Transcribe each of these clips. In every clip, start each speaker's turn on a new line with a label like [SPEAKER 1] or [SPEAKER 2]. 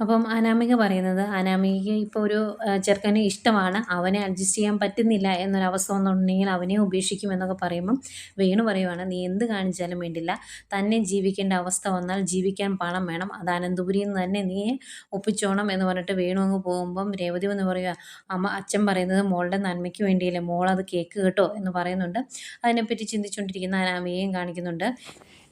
[SPEAKER 1] അപ്പം അനാമിക പറയുന്നത് അനാമികയ്ക്ക് ഇപ്പോൾ ഒരു ചെറുക്കനെ ഇഷ്ടമാണ്. അവനെ അഡ്ജസ്റ്റ് ചെയ്യാൻ പറ്റുന്നില്ല എന്നൊരവസ്ഥ വന്നിട്ടുണ്ടെങ്കിൽ അവനെ ഉപേക്ഷിക്കും എന്നൊക്കെ പറയുമ്പം വേണു പറയുവാണ് നീ എന്ത് കാണിച്ചാലും വേണ്ടില്ല. തന്നെ ജീവിക്കേണ്ട അവസ്ഥ വന്നാൽ ജീവിക്കാൻ പണം വേണം. അത് അനന്തപുരിയിൽ നിന്ന് തന്നെ നീ ഒപ്പിച്ചോണം എന്ന് പറഞ്ഞിട്ട് വേണു അങ്ങ് പോകുമ്പം രേവതി എന്ന് പറയുക അമ്മ അച്ഛൻ പറയുന്നത് മോളുടെ നന്മയ്ക്ക് വേണ്ടിയല്ലേ. മോൾ അത് കേക്ക് കേട്ടോ എന്ന് പറയുന്നുണ്ട്. അതിനെപ്പറ്റി ചിന്തിച്ചുകൊണ്ടിരിക്കുന്ന അനാമികയും കാണിക്കുന്നുണ്ട്.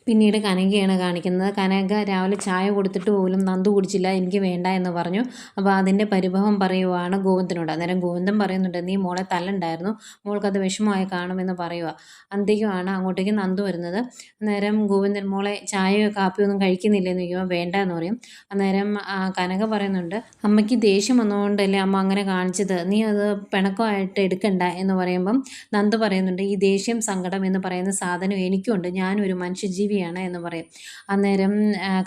[SPEAKER 1] പിന്നീട് കനകയാണ് കാണിക്കുന്നത്. കനക രാവിലെ ചായ കൊടുത്തിട്ട് പോലും നന്ദു കുടിച്ചില്ല എനിക്ക് വേണ്ട എന്ന് പറഞ്ഞു. അപ്പോൾ അതിന്റെ പരിഭവം പറയുവാണ് ഗോവിന്ദനോട്. അന്നേരം ഗോവിന്ദൻ പറയുന്നുണ്ട് നീ മോളെ തല്ലുണ്ടായിരുന്നു. മോൾക്കത് വിഷമമായി കാണുമെന്ന് പറയുക അന്തേക്കുമാണ് അങ്ങോട്ടേക്ക് നന്ദു വരുന്നത്. അന്നേരം ഗോവിന്ദൻ മോളെ ചായയോ കാപ്പിയോ ഒന്നും കഴിക്കുന്നില്ലെന്ന് ചോദിക്കുമ്പോൾ വേണ്ട എന്ന് പറയും. അന്നേരം കനക പറയുന്നുണ്ട് അമ്മയ്ക്ക് ദേഷ്യം വന്നുകൊണ്ടല്ലേ അമ്മ അങ്ങനെ കാണിച്ചത്? നീ അത് പിണക്കമായിട്ട് എടുക്കണ്ട. എന്ന് പറയുമ്പം നന്ദു പറയുന്നുണ്ട് ഈ ദേഷ്യം സങ്കടം എന്ന് പറയുന്ന സാധനം എനിക്കുണ്ട്. ഞാനൊരു മനുഷ്യജീവിയാണ് എന്ന് പറയും. അന്നേരം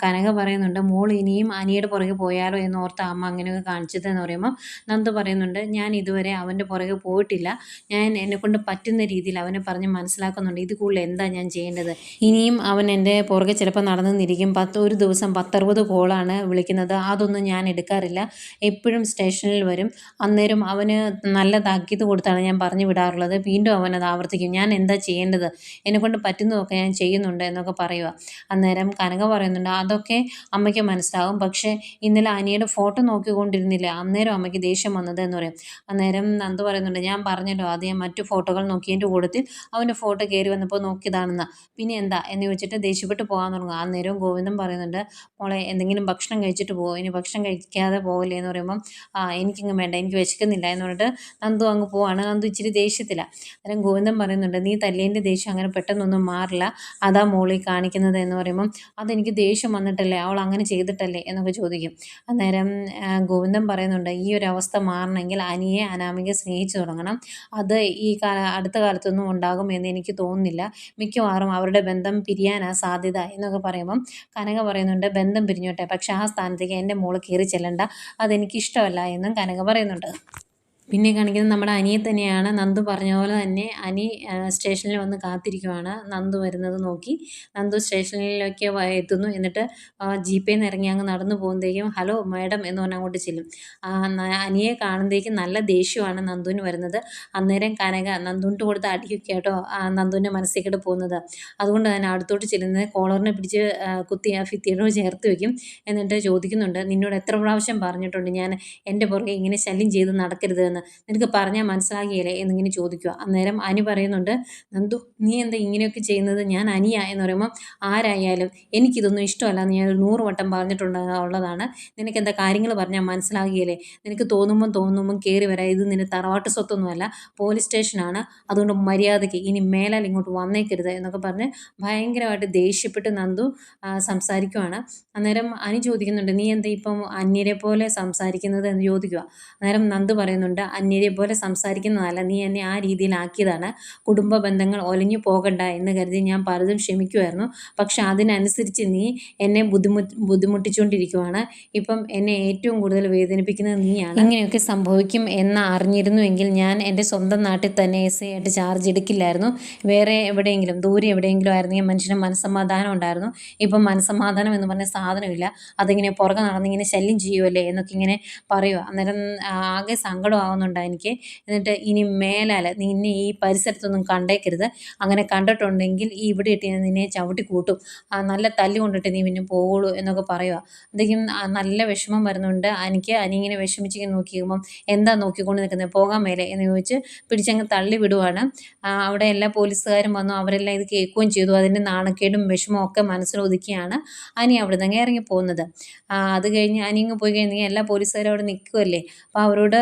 [SPEAKER 1] കനക പറയുന്നുണ്ട് മോൾ ഇനിയും അനിയുടെ പുറകെ പോയാലോ എന്ന് ഓർത്ത് അമ്മ അങ്ങനെയൊക്കെ കാണിച്ചത് എന്ന് പറയുമ്പോൾ നന്ദു പറയുന്നുണ്ട് ഞാൻ ഇതുവരെ അവന്റെ പുറകെ പോയിട്ടില്ല. ഞാൻ എന്നെക്കൊണ്ട് പറ്റുന്ന രീതിയിൽ അവനെ പറഞ്ഞ് മനസ്സിലാക്കുന്നുണ്ട്. ഇത് കൂടുതൽ എന്താ ഞാൻ ചെയ്യേണ്ടത്? ഇനിയും അവൻ എന്റെ പുറകെ ചിലപ്പോൾ നടന്നു നിന്നിരിക്കും പത്ത് ഒരു ദിവസം പത്തറുപത് കോളാണ് വിളിക്കുന്നത്. അതൊന്നും ഞാൻ എടുക്കാറില്ല. എപ്പോഴും സ്റ്റേഷനിൽ വരും. അന്നേരം അവന് നല്ല താക്കീത് കൊടുത്താണ് ഞാൻ പറഞ്ഞു വിടാറുള്ളത്. വീണ്ടും അവനത് ആവർത്തിക്കും. ഞാൻ എന്താ ചെയ്യേണ്ടത്? എന്നെക്കൊണ്ട് പറ്റുന്നതൊക്കെ ഞാൻ ചെയ്യുന്നുണ്ട് എന്നൊക്കെ പറയുക. അന്നേരം കനക പറയുന്നുണ്ട് അതൊക്കെ അമ്മയ്ക്ക് മനസ്സിലാവും. പക്ഷേ ഇന്നലെ അനിയുടെ ഫോട്ടോ നോക്കിക്കൊണ്ടിരുന്നില്ലേ. അന്നേരം അമ്മയ്ക്ക് ദേഷ്യം വന്നത് എന്ന് പറയും. അന്നേരം നന്ദു പറയുന്നുണ്ട് ഞാൻ പറഞ്ഞല്ലോ ഞാൻ മറ്റു ഫോട്ടോകൾ നോക്കിയതിന്റെ കൂട്ടത്തിൽ അവന്റെ ഫോട്ടോ കയറി വന്നപ്പോൾ നോക്കിയതാണെന്ന്. പിന്നെ എന്താ? എന്ന് ചോദിച്ചിട്ട് ദേഷ്യപ്പെട്ട് പോകാൻ തുടങ്ങും. അന്നേരവും ഗോവിന്ദൻ പറയുന്നുണ്ട് മോളെ എന്തെങ്കിലും ഭക്ഷണം കഴിച്ചിട്ട് പോകും ഇനി ഭക്ഷണം കഴിക്കാതെ പോകില്ലേ എന്ന് പറയുമ്പം ആ എനിക്കിങ്ങ് വേണ്ട. എനിക്ക് വിശക്കുന്നില്ല. എന്ന് പറഞ്ഞിട്ട് നന്ദു അങ്ങ് പോവാണ്. നന്ദു ഇച്ചിരി ദേഷ്യത്തില്ല അന്നേരം ഗോവിന്ദൻ പറയുന്നുണ്ട് നീ തല്ലിയതിന്റെ ദേഷ്യം അങ്ങനെ പെട്ടെന്നൊന്നും മാറില്ല. അതാ മോളിൽ കാണിക്കുന്നത് എന്ന് പറയുമ്പം അതെനിക്ക് ദേഷ്യം വന്നിട്ടല്ലേ അവൾ അങ്ങനെ ചെയ്തിട്ടല്ലേ എന്നൊക്കെ ചോദിക്കും. അന്നേരം ഗോവിന്ദം ഗോവിന്ദൻ പറയുന്നുണ്ട് ഈ ഒരു അവസ്ഥ മാറണമെങ്കിൽ അനിയെ അനാമികയെ സ്നേഹിച്ചു തുടങ്ങണം. അത് ഈ കാല അടുത്ത കാലത്തൊന്നും ഉണ്ടാകും എന്ന് എനിക്ക് തോന്നുന്നില്ല. മിക്കവാറും അവരുടെ ബന്ധം പിരിയാനാ സാധ്യത എന്നൊക്കെ പറയുമ്പം കനക പറയുന്നുണ്ട് ബന്ധം പിരിഞ്ഞോട്ടെ പക്ഷേ ആ സ്ഥാനത്തേക്ക് എന്റെ മോൾ കയറി ചെല്ലണ്ട. അതെനിക്കിഷ്ടമല്ല എന്നും കനക പറയുന്നുണ്ട്. പിന്നെ കാണിക്കുന്നത് നമ്മുടെ അനിയെ തന്നെയാണ്. നന്ദു പറഞ്ഞ പോലെ തന്നെ അനി സ്റ്റേഷനിൽ വന്ന് കാത്തിരിക്കുവാണ്. നന്ദു വരുന്നത് നോക്കി. നന്ദു സ്റ്റേഷനിലേക്ക് എത്തുന്നു. എന്നിട്ട് ജീപ്പിൽ നിന്ന് ഇറങ്ങി അങ്ങ് നടന്നു പോകുമ്പോഴേക്കും ഹലോ മാഡം എന്ന് പറഞ്ഞ് അങ്ങോട്ട് ചെല്ലും. അനിയെ കാണുമ്പോഴേക്കും നല്ല ദേഷ്യമാണ് നന്ദുവിന് വരുന്നത്. അന്നേരം കനക നന്ദുവിന്റെ കൊടുത്ത് അടിയൊക്കെ കേട്ടോ നന്ദുവിന്റെ മനസ്സിലേക്കിട്ട് പോകുന്നത്. അതുകൊണ്ട് തന്നെ അടുത്തോട്ട് ചെല്ലുന്നത് കോളറിനെ പിടിച്ച് കുത്തി ആ ഫിത്തിയോട് ചേർത്ത് വെക്കും. എന്നിട്ട് ചോദിക്കുന്നുണ്ട് നിന്നോട് എത്ര പ്രാവശ്യം പറഞ്ഞിട്ടുണ്ട്? ഞാൻ എന്റെ പുറകെ ഇങ്ങനെ ശല്യം ചെയ്ത് നടക്കരുത് എന്ന്. നിനക്ക് പറഞ്ഞാൽ മനസ്സിലാകിയല്ലേ എന്നിങ്ങനെ ചോദിക്കുക അന്നേരം അനി പറയുന്നുണ്ട് നന്ദു നീ എന്താ ഇങ്ങനെയൊക്കെ ചെയ്യുന്നത്? ഞാൻ അനിയ എന്ന് പറയുമ്പോൾ ആരായാലും എനിക്കിതൊന്നും ഇഷ്ടമല്ല. എന്ന് ഞാൻ നൂറ് വട്ടം പറഞ്ഞിട്ടുണ്ട് ഉള്ളതാണ്. നിനക്ക് എന്താ കാര്യങ്ങൾ പറഞ്ഞാൽ മനസ്സിലാകിയല്ലേ നിനക്ക് തോന്നുമ്പം തോന്നുമ്പം കയറി വരാം. ഇത് നിന്റെ തറവാട്ട് സ്വത്തൊന്നുമല്ല. പോലീസ് സ്റ്റേഷനാണ്. അതുകൊണ്ട് മര്യാദയ്ക്ക് ഇനി മേലാൽ ഇങ്ങോട്ട് വന്നേക്കരുത് എന്നൊക്കെ പറഞ്ഞ് ഭയങ്കരമായിട്ട് ദേഷ്യപ്പെട്ട് നന്ദു സംസാരിക്കുവാണ്. അന്നേരം അനി ചോദിക്കുന്നുണ്ട് നീ എന്താ ഇപ്പം അന്യരെ പോലെ സംസാരിക്കുന്നത്? എന്ന് ചോദിക്കുക അന്നേരം നന്ദു പറയുന്നുണ്ട് അന്യരെ പോലെ സംസാരിക്കുന്നതല്ല. നീ എന്നെ ആ രീതിയിലാക്കിയതാണ്. കുടുംബ ബന്ധങ്ങൾ ഒലഞ്ഞു പോകണ്ട എന്ന് കരുതി ഞാൻ പലതും ക്ഷമിക്കുമായിരുന്നു പക്ഷെ അതിനനുസരിച്ച് നീ എന്നെ ബുദ്ധിമുട്ട് ബുദ്ധിമുട്ടിച്ചുകൊണ്ടിരിക്കുവാണ്. ഇപ്പം എന്നെ ഏറ്റവും കൂടുതൽ വേദനിപ്പിക്കുന്നത് നീയാണ്. ഇങ്ങനെയൊക്കെ സംഭവിക്കും എന്ന് അറിഞ്ഞിരുന്നുവെങ്കിൽ ഞാൻ എന്റെ സ്വന്തം നാട്ടിൽ തന്നെ എസ് ആയിട്ട് ചാർജ് എടുക്കില്ലായിരുന്നു. വേറെ എവിടെയെങ്കിലും ദൂരെ എവിടെയെങ്കിലും ആയിരുന്നെങ്കിൽ മനുഷ്യന് മനസ്സമാധാനം ഉണ്ടായിരുന്നു. ഇപ്പം മനസ്സമാധാനം എന്ന് പറഞ്ഞ സാധനമില്ല. അതിങ്ങനെ പുറകെ നടന്നിങ്ങനെ ശല്യം ചെയ്യുമല്ലേ എന്നൊക്കെ ഇങ്ങനെ പറയുക അന്നേരം ആകെ സങ്കടമാവുന്നുണ്ട് എനിക്ക്. എന്നിട്ട് ഇനി മേലാൽ നിന്നെ ഈ പരിസരത്തൊന്നും കണ്ടേക്കരുത്. അങ്ങനെ കണ്ടിട്ടുണ്ടെങ്കിൽ ഈ ഇവിടെ ഇട്ട് ഞാൻ നിന്നെ ചവിട്ടി കൂട്ടും. നല്ല തല്ലി കൊണ്ടിട്ട് നീ പിന്നെ പോകുള്ളൂ എന്നൊക്കെ പറയുക അതൊക്കെയും നല്ല വിഷമം വരുന്നുണ്ട്. എനിക്ക് അനിങ്ങനെ വിഷമിച്ചിങ്ങനെ നോക്കിക്കുമ്പം എന്താ നോക്കിക്കൊണ്ട് നിൽക്കുന്നത്? പോകാൻ മേലെ എന്ന് ചോദിച്ച് പിടിച്ചങ്ങ് തള്ളി വിടുവാണ്. അവിടെ എല്ലാ പോലീസുകാരും വന്നു. അവരെല്ലാം ഇത് കേൾക്കുകയും ചെയ്തു. അതിന്റെ നാണക്കേടും വിഷമവും ഒക്കെ മനസ്സിലൊതുക്കിയാണ് അനി അവിടെ നിന്ന് ഇറങ്ങി പോകുന്നത്. അത് കഴിഞ്ഞ് അനി ഇങ്ങ് പോയി കഴിഞ്ഞാൽ എല്ലാ പോലീസുകാരും അവിടെ നിൽക്കുമല്ലേ അപ്പോൾ അവരോട്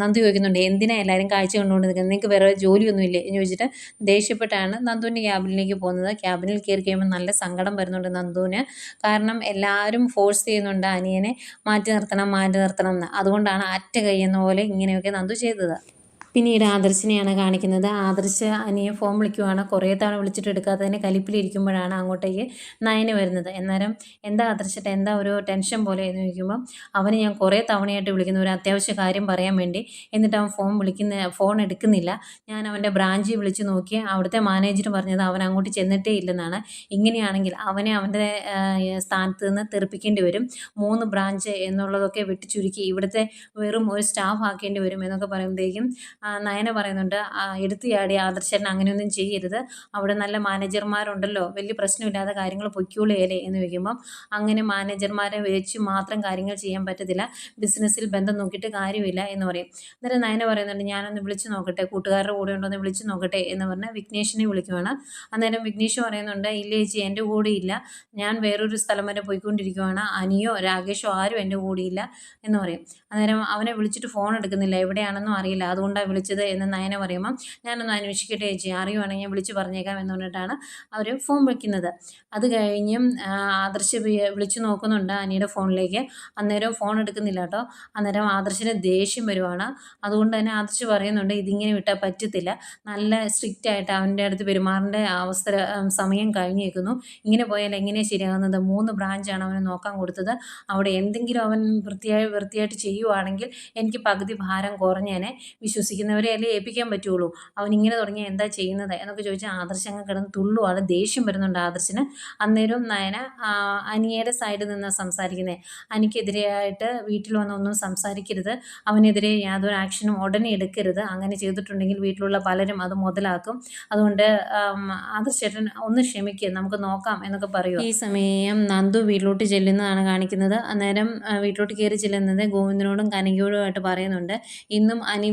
[SPEAKER 1] നന്ദു ചോദിക്കുന്നുണ്ട് എന്തിനാ എല്ലാവരും കാഴ്ച കൊണ്ടുകൊണ്ട് നിൽക്കുന്നത് നിങ്ങൾക്ക് വേറെ ജോലിയൊന്നുമില്ലേ? എന്ന് ചോദിച്ചിട്ട് ദേഷ്യപ്പെട്ടാണ് നന്ദുവിന്റെ ക്യാബിനിലേക്ക് പോകുന്നത്. ക്യാബിനിൽ കയറി കഴിയുമ്പോൾ നല്ല സങ്കടം വരുന്നുണ്ട് നന്ദുവിന്. കാരണം എല്ലാവരും ഫോഴ്സ് ചെയ്യുന്നുണ്ട് അനിയനെ മാറ്റി നിർത്തണം മാറ്റി നിർത്തണം എന്ന്. അതുകൊണ്ടാണ് അറ്റ കൈ എന്ന പോലെ ഇങ്ങനെയൊക്കെ നന്ദു ചെയ്തത്. പിന്നീട് ആദർശിനെയാണ് കാണിക്കുന്നത്. ആദർശ് അനിയെ ഫോൺ വിളിക്കുവാണ്. കുറേ തവണ വിളിച്ചിട്ട് എടുക്കാത്തതിന് കലിപ്പിലിരിക്കുമ്പോഴാണ് അങ്ങോട്ടേക്ക് നയന് വരുന്നത്. അന്നേരം എന്താ ആദർശട്ടെ എന്താ ഒരു ടെൻഷൻ പോലെ? എന്ന് ചോദിക്കുമ്പോൾ അവന് ഞാൻ കുറേ തവണയായിട്ട് വിളിക്കുന്നു ഒരു അത്യാവശ്യ കാര്യം പറയാൻ വേണ്ടി. എന്നിട്ട് അവൻ ഫോൺ വിളിക്കുന്ന ഫോൺ എടുക്കുന്നില്ല. ഞാൻ അവന്റെ ബ്രാഞ്ചിൽ വിളിച്ച് നോക്കി അവിടുത്തെ മാനേജർ പറഞ്ഞത് അവൻ അങ്ങോട്ട് ചെന്നിട്ടേ ഇല്ലെന്നാണ്. ഇങ്ങനെയാണെങ്കിൽ അവനെ അവന്റെ സ്ഥാനത്ത് നിന്ന് തെറിപ്പിക്കേണ്ടി വരും. മൂന്ന് ബ്രാഞ്ച് എന്നുള്ളതൊക്കെ വെട്ടിച്ചുരുക്കി ഇവിടുത്തെ വെറും ഒരു സ്റ്റാഫ് ആക്കേണ്ടി വരും എന്നൊക്കെ പറയുമ്പോഴത്തേക്കും നയന പറയുന്നുണ്ട് എടുത്തു ചാടി ആദർശൻ അങ്ങനെയൊന്നും ചെയ്യരുത്. അവിടെ നല്ല മാനേജർമാരുണ്ടല്ലോ. വലിയ പ്രശ്നമില്ലാതെ കാര്യങ്ങൾ പൊയ്ക്കോളുകയല്ലേ എന്ന് ചോദിക്കുമ്പം അങ്ങനെ മാനേജർമാരെ വെച്ച് മാത്രം കാര്യങ്ങൾ ചെയ്യാൻ പറ്റത്തില്ല. ബിസിനസ്സിൽ ബന്ധം നോക്കിയിട്ട് കാര്യമില്ല എന്ന് പറയും. അന്നേരം നയന പറയുന്നുണ്ട് ഞാനൊന്ന് വിളിച്ചു നോക്കട്ടെ. കൂട്ടുകാരുടെ കൂടെ ഉണ്ടോ എന്ന് വിളിച്ചു നോക്കട്ടെ എന്ന് പറഞ്ഞ് വിഘ്നേഷിനെ വിളിക്കുവാണ്. അന്നേരം വിഘ്നേഷ് പറയുന്നുണ്ട് ഇല്ല ചേച്ചി എന്റെ കൂടെ ഇല്ല. ഞാൻ വേറൊരു സ്ഥലം വരെ പോയിക്കൊണ്ടിരിക്കുവാണ്. അനിയോ രാകേഷോ ആരും എന്റെ കൂടെ ഇല്ല എന്ന് പറയും. അന്നേരം അവനെ വിളിച്ചിട്ട് ഫോൺ എടുക്കുന്നില്ല. എവിടെയാണെന്നും അറിയില്ല. അതുകൊണ്ടാണ് വിളിച്ചത് എന്ന് നയന പറയുമ്പം ഞാനൊന്ന് അന്വേഷിക്കട്ടെ ചേച്ചി അറിയുവാണെങ്കിൽ ഞാൻ വിളിച്ച് പറഞ്ഞേക്കാം എന്ന് പറഞ്ഞിട്ടാണ് അവർ ഫോൺ വയ്ക്കുന്നത് അത് കഴിഞ്ഞും ആദർശ് വിളിച്ചു നോക്കുന്നുണ്ട് അനിയുടെ ഫോണിലേക്ക്. അന്നേരം ഫോൺ എടുക്കുന്നില്ല കേട്ടോ. അന്നേരം ആദർശിന് ദേഷ്യം വരുവാണ്. അതുകൊണ്ട് തന്നെ ആദർശ് പറയുന്നുണ്ട് ഇതിങ്ങനെ വിട്ടാൽ പറ്റത്തില്ല. നല്ല സ്ട്രിക്റ്റ് ആയിട്ട് അവന്റെ അടുത്ത് പെരുമാറേണ്ട അവസര സമയം കഴിഞ്ഞേക്കുന്നു. ഇങ്ങനെ പോയാൽ എങ്ങനെയാണ് ശരിയാകുന്നത്? മൂന്ന് ബ്രാഞ്ചാണ് അവന് നോക്കാൻ കൊടുത്തത്. അവിടെ എന്തെങ്കിലും അവൻ വൃത്തിയായി വൃത്തിയായിട്ട് ചെയ്യുവാണെങ്കിൽ എനിക്ക് പകുതി ഭാരം കുറഞ്ഞേനെ. വിശ്വസിക്കുന്നവരെ അല്ലേ ഏൽപ്പിക്കാൻ പറ്റുള്ളൂ? അവൻ ഇങ്ങനെ തുടങ്ങിയാൽ എന്താ ചെയ്യുന്നത്? എന്നൊക്കെ ചോദിച്ചാൽ ആദർശങ്ങൾ അങ്ങ് കിടന്ന് തുള്ളുവാണ് ദേഷ്യം വരുന്നുണ്ട് ആദർശിന്. അന്നേരം നയന അനിയയുടെ സൈഡിൽ നിന്ന് സംസാരിക്കുന്നത് അനിക്കെതിരെയായിട്ട് വീട്ടിൽ വന്നൊന്നും സംസാരിക്കരുത്. അവനെതിരെ യാതൊരു ആക്ഷനും ഉടനെ എടുക്കരുത്. അങ്ങനെ ചെയ്തിട്ടുണ്ടെങ്കിൽ വീട്ടിലുള്ള പലരും അത് മുതലാക്കും. അതുകൊണ്ട് ആദർശേട്ടൻ ഒന്ന് ക്ഷമിക്കുക നമുക്ക് നോക്കാം എന്നൊക്കെ പറയും ഈ സമയം നന്ദു വീട്ടിലോട്ട് ചെല്ലുന്നതാണ് കാണിക്കുന്നത്. അന്നേരം വീട്ടിലോട്ട് കയറി ചെല്ലുന്നത് ഗോവിന്ദനോടും കനകയോടുമായിട്ട് പറയുന്നുണ്ട്. ഇന്നും അനി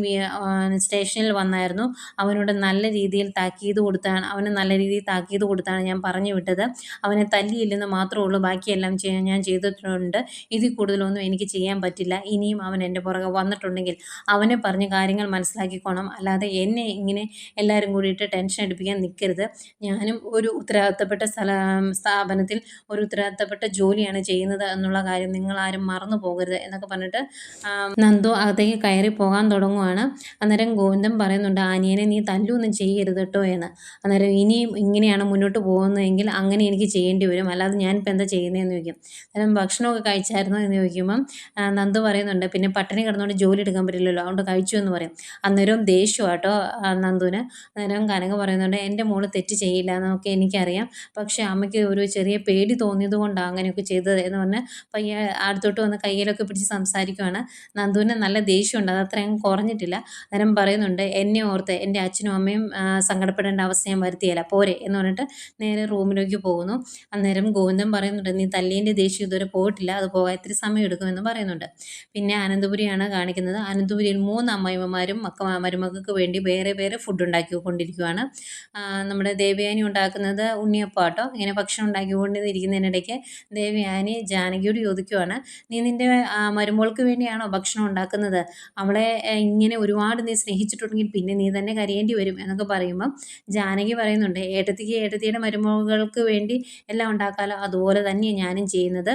[SPEAKER 1] സ്റ്റേഷനിൽ വന്നായിരുന്നു. അവനോട് നല്ല രീതിയിൽ താക്കീത് കൊടുത്താണ് അവന് നല്ല രീതിയിൽ താക്കീത് കൊടുത്താണ് ഞാൻ പറഞ്ഞു വിട്ടത്. അവനെ തല്ലിയില്ലെന്ന് മാത്രമേ ഉള്ളൂ ബാക്കിയെല്ലാം ചെയ്യാൻ ഞാൻ ചെയ്തിട്ടുണ്ട്. ഇതിൽ കൂടുതലൊന്നും എനിക്ക് ചെയ്യാൻ പറ്റില്ല. ഇനിയും അവൻ എന്റെ പുറകെ വന്നിട്ടുണ്ടെങ്കിൽ അവനെ പറഞ്ഞ് കാര്യങ്ങൾ മനസ്സിലാക്കിക്കോണം. അല്ലാതെ എന്നെ ഇങ്ങനെ എല്ലാവരും കൂടിയിട്ട് ടെൻഷൻ എടുപ്പിക്കാൻ നിൽക്കരുത്. ഞാനും ഒരു ഉത്തരവാദിത്തപ്പെട്ട സ്ഥല സ്ഥാപനത്തിൽ ഒരു ഉത്തരവാദിത്തപ്പെട്ട ജോലിയാണ് ചെയ്യുന്നത് എന്നുള്ള കാര്യം നിങ്ങൾ ആരും മറന്നു പോകരുത് എന്നൊക്കെ പറഞ്ഞിട്ട് നന്ദു അകത്തേക്ക് കയറി പോകാൻ തുടങ്ങുവാണ്. അന്നേരം ഗോവിന്ദം പറയുന്നുണ്ട് ആനിയനെ നീ തല്ലൊന്നും ചെയ്യരുത് കേട്ടോ എന്ന്. അന്നേരം ഇനിയും ഇങ്ങനെയാണ് മുന്നോട്ട് പോകുന്നതെങ്കിൽ അങ്ങനെ എനിക്ക് ചെയ്യേണ്ടി വരും. അല്ലാതെ ഞാനിപ്പോൾ എന്താ ചെയ്യുന്നതെന്ന് ചോദിക്കും. അന്നേരം ഭക്ഷണമൊക്കെ കഴിച്ചായിരുന്നോ എന്ന് ചോദിക്കുമ്പം നന്ദു പറയുന്നുണ്ട് പിന്നെ പട്ടിണി കിടന്നുകൊണ്ട് ജോലി എടുക്കാൻ പറ്റില്ലല്ലോ അതുകൊണ്ട് കഴിച്ചു എന്ന് പറയും. അന്നേരം ദേഷ്യം കേട്ടോ നന്ദുവിന്. അന്നേരം കനക പറയുന്നുണ്ട് എന്റെ മോൾ തെറ്റ് ചെയ്യില്ല എന്നൊക്കെ എനിക്കറിയാം. പക്ഷേ അമ്മയ്ക്ക് ഒരു ചെറിയ പേടി തോന്നിയത് കൊണ്ടാണ് അങ്ങനെയൊക്കെ ചെയ്തത് എന്ന് പറഞ്ഞ് പയ്യ അടുത്തോട്ട് വന്ന് കയ്യിലൊക്കെ പിടിച്ച് സംസാരിക്കുവാണ്. നന്ദുവിന് നല്ല ദേഷ്യമുണ്ട് അത് അത്രയും കുറഞ്ഞിട്ടില്ല. അന്നേരം പറയുന്നുണ്ട് എന്നെ ഓർത്ത് എന്റെ അച്ഛനും അമ്മയും സങ്കടപ്പെടേണ്ട അവസ്ഥ ഞാൻ വരുത്തിയല്ല പോരെ എന്ന് പറഞ്ഞിട്ട് നേരെ റൂമിലേക്ക് പോകുന്നു. അന്നേരം ഗോവിന്ദൻ പറയുന്നുണ്ട് നീ തല്ലീന്റെ ദേഷ്യം ഇതുവരെ പോയിട്ടില്ല അത് പോകാൻ ഇത്തിരി സമയം എടുക്കുമെന്ന് പറയുന്നുണ്ട്. പിന്നെ അനന്തപുരിയാണ് കാണിക്കുന്നത്. അനന്തപുരിയിൽ മൂന്ന് അമ്മയമ്മമാരും മക്ക മരുമക്കൾക്ക് വേണ്ടി വേറെ വേറെ ഫുഡ് ഉണ്ടാക്കിക്കൊണ്ടിരിക്കുകയാണ് നമ്മുടെ ദേവയാനി ഉണ്ടാക്കുന്നത് ഉണ്ണിയപ്പാട്ടോ ഇങ്ങനെ ഭക്ഷണം ഉണ്ടാക്കിക്കൊണ്ടിരിക്കുന്നതിനിടയ്ക്ക് ദേവയാനി ജാനകിയോട് ചോദിക്കുവാണ് നീ നിന്റെ മരുമോൾക്ക് വേണ്ടിയാണോ ഭക്ഷണം ഉണ്ടാക്കുന്നത്? അവളെ ഇങ്ങനെ ഒരുപാട് നീ സ്നേഹിച്ചിട്ടുണ്ടെങ്കിൽ പിന്നെ നീ തന്നെ കരയേണ്ടി വരും എന്നൊക്കെ പറയുമ്പം ജാനകി പറയുന്നുണ്ട് ഏട്ടത്തിക്ക് ഏട്ടത്തിയുടെ മരുമകൾക്ക് വേണ്ടി എല്ലാം ഉണ്ടാക്കാമല്ലോ അതുപോലെ തന്നെയാണ് ഞാനും ചെയ്യുന്നത്.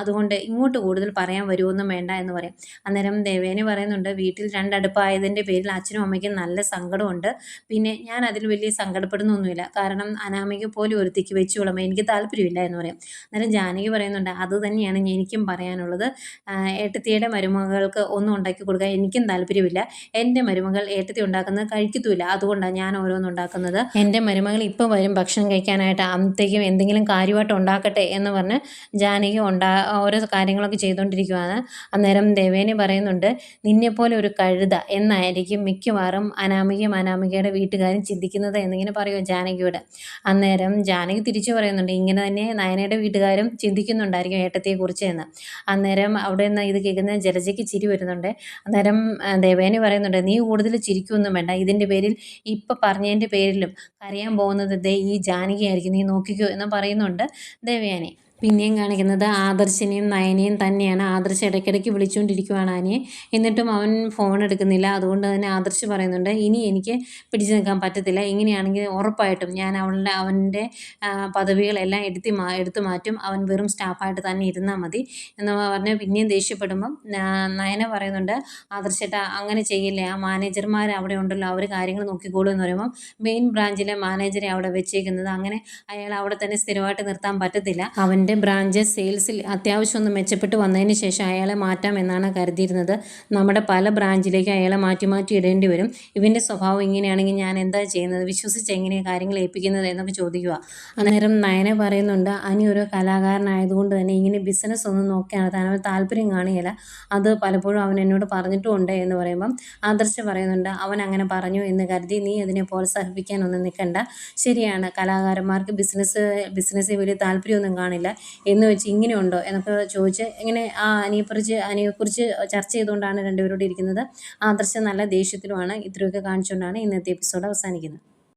[SPEAKER 1] അതുകൊണ്ട് ഇങ്ങോട്ട് കൂടുതൽ പറയാൻ വരുമൊന്നും വേണ്ട എന്ന് പറയും. അന്നേരം ദേവേനെ പറയുന്നുണ്ട് വീട്ടിൽ രണ്ടടുപ്പായതിന്റെ പേരിൽ അച്ഛനും അമ്മയ്ക്കും നല്ല സങ്കടമുണ്ട്. പിന്നെ ഞാൻ അതിൽ വലിയ സങ്കടപ്പെടുന്നൊന്നുമില്ല. കാരണം അനാമിക പോലെ ഒരുത്തിക്ക് വെച്ച് എനിക്ക് താല്പര്യമില്ല എന്ന് പറയും. അന്നേരം ജാനകി പറയുന്നുണ്ട് അത് തന്നെയാണ് എനിക്കും പറയാനുള്ളത്. ഏട്ടത്തിയുടെ മരുമകൾക്ക് ഒന്നും ഉണ്ടാക്കി കൊടുക്കാൻ എനിക്കും താല്പര്യമില്ല. എന്റെ മരുമകൾ ഏട്ടത്തി ഉണ്ടാക്കുന്നത് കഴിക്കത്തുമില്ല അതുകൊണ്ടാണ് ഞാൻ ഓരോന്ന് ഉണ്ടാക്കുന്നത്. എന്റെ മരുമകൾ ഇപ്പോൾ വരും ഭക്ഷണം കഴിക്കാനായിട്ട്. അന്നത്തേക്കും എന്തെങ്കിലും കാര്യമായിട്ട് ഉണ്ടാക്കട്ടെ എന്ന് പറഞ്ഞ് ജാനകി ഉണ്ടാ ഓരോ കാര്യങ്ങളൊക്കെ ചെയ്തുകൊണ്ടിരിക്കുകയാണ് അന്നേരം ദേവേനി പറയുന്നുണ്ട് നിന്നെപ്പോലെ ഒരു കഴുത എന്നായിരിക്കും മിക്കവാറും അനാമികയും അനാമികയുടെ വീട്ടുകാരും ചിന്തിക്കുന്നത് എന്നിങ്ങനെ പറയുമോ ജാനകിയോട്. അന്നേരം ജാനകി തിരിച്ചു പറയുന്നുണ്ട് ഇങ്ങനെ തന്നെ നയനയുടെ വീട്ടുകാരും ചിന്തിക്കുന്നുണ്ടായിരിക്കും ഏട്ടത്തെക്കുറിച്ച് എന്ന്. അന്നേരം അവിടെ നിന്ന് ഇത് കേൾക്കുന്ന ജലജയ്ക്ക് ചിരി വരുന്നുണ്ട്. അന്നേരം ദേവേനി പറയുന്നുണ്ട് നീ കൂടുതൽ ചിരിക്കൊന്നും വേണ്ട. ഇതിന്റെ പേരിൽ ഇപ്പം പറഞ്ഞതിന്റെ പേരിലും കരയാൻ പോകുന്നത് ദേ ഈ ജാനകിയായിരിക്കും. നീ നോക്കിക്കോ എന്ന് പറയുന്നുണ്ട് ദേവയാനി. പിന്നെയും കാണിക്കുന്നത് ആദർശിനെയും നയനെയും തന്നെയാണ്. ആദർശ് ഇടയ്ക്കിടയ്ക്ക് വിളിച്ചുകൊണ്ടിരിക്കുവാണ് ആനിയെ. എന്നിട്ടും അവൻ ഫോൺ എടുക്കുന്നില്ല. അതുകൊണ്ട് തന്നെ ആദർശ് പറയുന്നുണ്ട് ഇനി എനിക്ക് പിടിച്ചു നിൽക്കാൻ പറ്റത്തില്ല. ഇങ്ങനെയാണെങ്കിൽ ഉറപ്പായിട്ടും ഞാൻ അവളുടെ അവന്റെ പദവികളെല്ലാം എടുത്തി മാ എടുത്തു മാറ്റും. അവൻ വെറും സ്റ്റാഫായിട്ട് തന്നെ ഇരുന്നാൽ മതി. എന്ന് പറഞ്ഞ് പിന്നെയും ദേഷ്യപ്പെടുമ്പം നയന പറയുന്നുണ്ട് ആദർശേട്ട അങ്ങനെ ചെയ്യില്ല? ആ മാനേജർമാർ അവിടെ ഉണ്ടല്ലോ. അവർ കാര്യങ്ങൾ നോക്കിക്കോളൂ എന്ന് പറയുമ്പം മെയിൻ ബ്രാഞ്ചിലെ മാനേജറെ അവിടെ വെച്ചേക്കുന്നത്. അങ്ങനെ അയാൾ അവിടെ തന്നെ സ്ഥിരമായിട്ട് നിർത്താൻ പറ്റത്തില്ല. അവൻ എന്റെ ബ്രാഞ്ച് സെയിൽസിൽ അത്യാവശ്യം ഒന്ന് മെച്ചപ്പെട്ട് വന്നതിന് ശേഷം അയാളെ മാറ്റാം എന്നാണ് കരുതിയിരുന്നത്. നമ്മുടെ പല ബ്രാഞ്ചിലേക്ക് അയാളെ മാറ്റി മാറ്റി ഇടേണ്ടി വരും. ഇവന്റെ സ്വഭാവം ഇങ്ങനെയാണെങ്കിൽ ഞാൻ എന്താ ചെയ്യുന്നത്? വിശ്വസിച്ച് എങ്ങനെയാണ് കാര്യങ്ങൾ ഏൽപ്പിക്കുന്നത് എന്നൊക്കെ ചോദിക്കുക. അന്നേരം നയനെ പറയുന്നുണ്ട് അനി ഒരു കലാകാരനായതുകൊണ്ട് തന്നെ ഇങ്ങനെ ബിസിനസ് ഒന്നും നോക്കിയാണ് താൻ അവൻ താല്പര്യം കാണുകയില്ല അത് പലപ്പോഴും അവൻ എന്നോട് പറഞ്ഞിട്ടുമുണ്ട് എന്ന് പറയുമ്പം ആദർശ് പറയുന്നുണ്ട് അവൻ അങ്ങനെ പറഞ്ഞു എന്ന് കരുതി നീ അതിനെ പ്രോത്സാഹിപ്പിക്കാനൊന്നും നിൽക്കണ്ട. ശരിയാണ് കലാകാരന്മാർക്ക് ബിസിനസ് ബിസിനസ്സിൽ വലിയ താല്പര്യമൊന്നും കാണില്ല. എന്ന് വെച്ച് ഇങ്ങനെയുണ്ടോ എന്നൊക്കെ ചോദിച്ച് ഇങ്ങനെ ആ അനിയെക്കുറിച്ച് അനിയെക്കുറിച്ച് ചർച്ച ചെയ്തുകൊണ്ടാണ് രണ്ടുപേരോട് ഇരിക്കുന്നത്. ആദർശം നല്ല ദേഷ്യത്തിലുമാണ്. ഇത്രയൊക്കെ കാണിച്ചുകൊണ്ടാണ് ഇന്നത്തെ എപ്പിസോഡ് അവസാനിക്കുന്നത്.